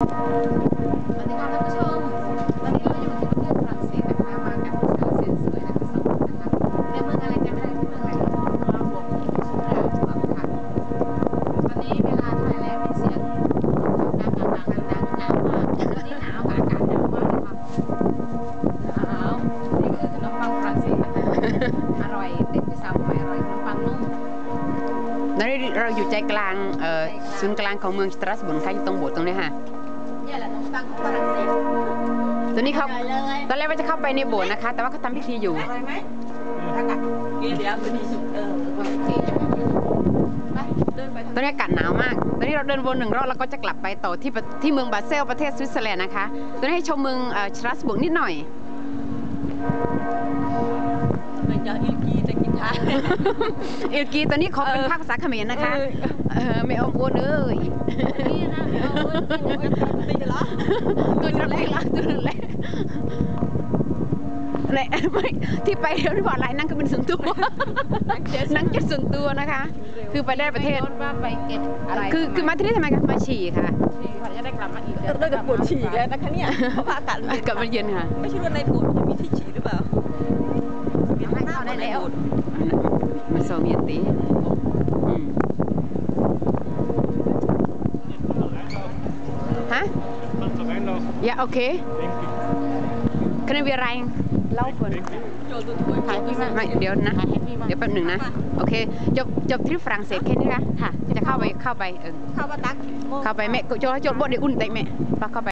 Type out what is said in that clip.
สวัสดีค่ะท่านผู้ชมตอนนี้เราอยู่ที่ประเทศฝรั่งเศสนะคะมากับสาวเสียงสวยนะคะสองคนนะคะในเมืองอะไรกันไม่ได้ที่เมืองอะไรนะมาบวกสุราษฎร์ค่ะตอนนี้เวลาเท่าไหร่แล้วมีเสียงน้ำหนาวหนาวหนาวหนาวมากตอนนี้หนาวค่ะอากาศหนาวมากนะคะหนาวนี่คือขนมปังฝรั่งเศสนะคะอร่อยเด็กที่สาวใหม่อร่อยขนมปังนุ่มตอนนี้เราอยู่ใจกลางเอ่อศูนย์กลางของเมืองสตรัสบุร์กค่ะอยู่ตรงโบสถ์ตรงนี้ค่ะ เนี่ยแหละขนมปังของฝรั่งเศสตอนนี้เขาอร่อยเลยตอนแรกว่าจะเข้าไปในโบสถ์นะคะ แต่ว่าเขาทำพิธีอยู่อร่อยไหมอากาศเดี๋ยวพอดีสุดเออโอเคไปเดินไปตอนนี้อากาศหนาวมาก ตอนนี้เราเดินวนหนึ่งรอบแล้วก็จะกลับไปต่อที่ประที่เมืองบาเซลประเทศสวิตเซอร์แลนด์นะคะ ตอนนี้ให้ชมเมืองเอ่อสตรัสบุร์กนิดหน่อยมันจะอิลกีจะกินท้ายเอลกีตอนนี้ขอเป็นภาคภาษาเขมรนะคะ เออไม่เอาอ้วนเอ้ย นี่นะเอาตีเหรอตั วจะเล็กละตัวเล็กและไม่ที่ไปเดี๋ยวที่บอกอะไรนั่งก็เป็นส่วนตัวนั่งเจ็ดส่วนตัวนะคะ คือไปได้ประเทศว่าไปเก็บอะไรคือคือมาที่นี่ทำไมคะมาฉี่ค่ะเขาจะได้กลับมาอีกเราจะปวดฉี่แล้วนะคะเนี่ยเพราะว่าอากาศมันอากาศมันเย็นค่ะ ไม่ใช่ว่าในโบสถ์จะมีที่ฉี่หรือเปล่าให้เข้าได้แล้วมันโซเมียตีอืมฮะ Ja, oké. Kunnen we Rijn lopen? โยนตัวถ้วยถ่ายพี่มาไม่เดี๋ยวนะถ่ายให้พี่มาเดี๋ยวแป๊บหนึ่งนะ โอเค จบ จบที่ฝรั่งเศสแค่นี้นะค่ะ จะเข้าไป เข้าไป เออ เข้ามาตักโมงเข้าไปแม่ก็จะจดบทเดี๋ยวอุ่นเตะแม่ปะเข้าไป